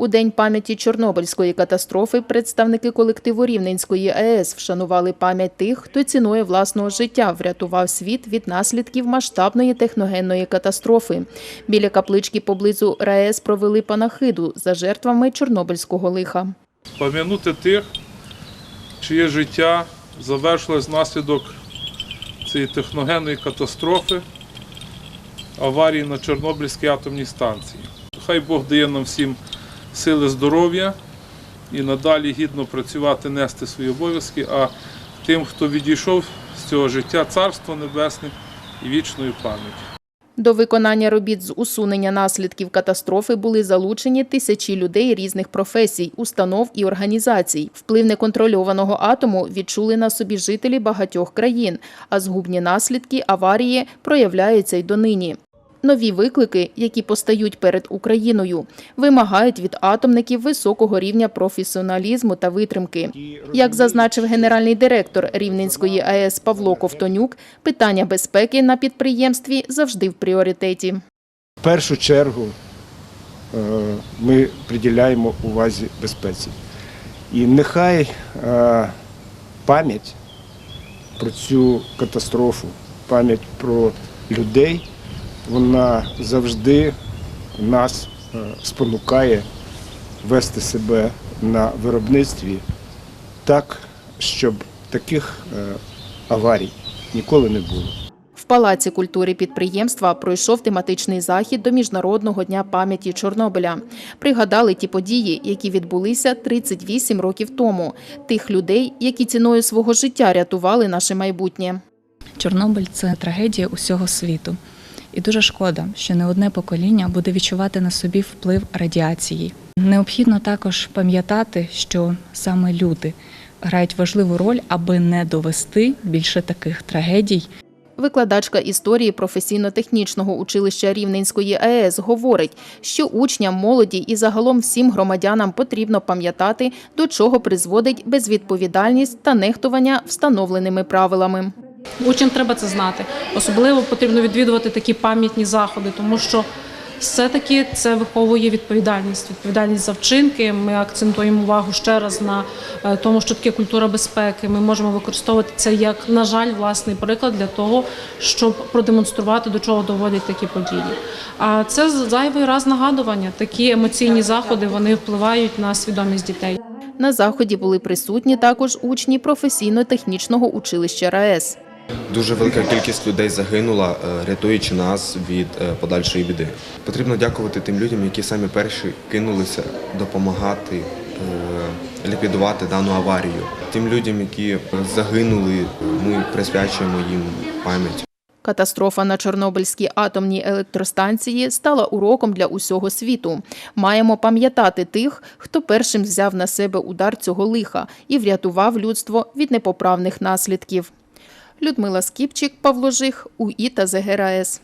У день пам'яті Чорнобильської катастрофи представники колективу Рівненської АЕС вшанували пам'ять тих, хто ціною власного життя врятував світ від наслідків масштабної техногенної катастрофи. Біля каплички поблизу РаЕС провели панахиду за жертвами Чорнобильського лиха. Пам'янути тих, чиє життя завершилось внаслідок цієї техногенної катастрофи, аварії на Чорнобильській атомній станції. Хай Бог дає нам всім сили здоров'я і надалі гідно працювати, нести свої обов'язки, а тим, хто відійшов з цього життя, царство небесне і вічною пам'ять. До виконання робіт з усунення наслідків катастрофи були залучені тисячі людей різних професій, установ і організацій. Вплив неконтрольованого атому відчули на собі жителі багатьох країн, а згубні наслідки аварії проявляються й донині. Нові виклики, які постають перед Україною, вимагають від атомників високого рівня професіоналізму та витримки. Як зазначив генеральний директор Рівненської АЕС Павло Ковтонюк, питання безпеки на підприємстві завжди в пріоритеті. В першу чергу е, ми приділяємо увазі безпеці. І нехай е, пам'ять про цю катастрофу, пам'ять про людей, вона завжди нас е, спонукає вести себе на виробництві так, щоб таких е, аварій ніколи не було. В Палаці культури підприємства пройшов тематичний захід до Міжнародного дня пам'яті Чорнобиля. Пригадали ті події, які відбулися 38 років тому. Тих людей, які ціною свого життя рятували наше майбутнє. Чорнобиль це трагедія усього світу. І дуже шкода, що не одне покоління буде відчувати на собі вплив радіації. Необхідно також пам'ятати, що саме люди грають важливу роль, аби не довести більше таких трагедій. Викладачка історії професійно-технічного училища Рівненської АЕС говорить, що учням, молоді і загалом всім громадянам потрібно пам'ятати, до чого призводить безвідповідальність та нехтування встановленими правилами. Учням треба це знати. Особливо потрібно відвідувати такі пам'ятні заходи, тому що все-таки це виховує відповідальність. Відповідальність за вчинки. Ми акцентуємо увагу ще раз на е, тому, що таке культура безпеки. Ми можемо використовувати це як, на жаль, власний приклад для того, щоб продемонструвати, до чого доводять такі події. А це зайвий раз нагадування. Такі емоційні заходи вони впливають на свідомість дітей. На заході були присутні також учні професійно-технічного училища РаЕС. Дуже велика кількість людей загинула, е, рятуючи нас від е, подальшої біди. Потрібно дякувати тим людям, які самі перші кинулися допомагати е, ліквідувати дану аварію. Тим людям, які загинули, ми присвячуємо їм пам'ять. Катастрофа на Чорнобильській атомній електростанції стала уроком для усього світу. Маємо пам'ятати тих, хто першим взяв на себе удар цього лиха і врятував людство від непоправних наслідків. Людмила Скіпчик, Павло Жих, УІ та ЗГРАЕС.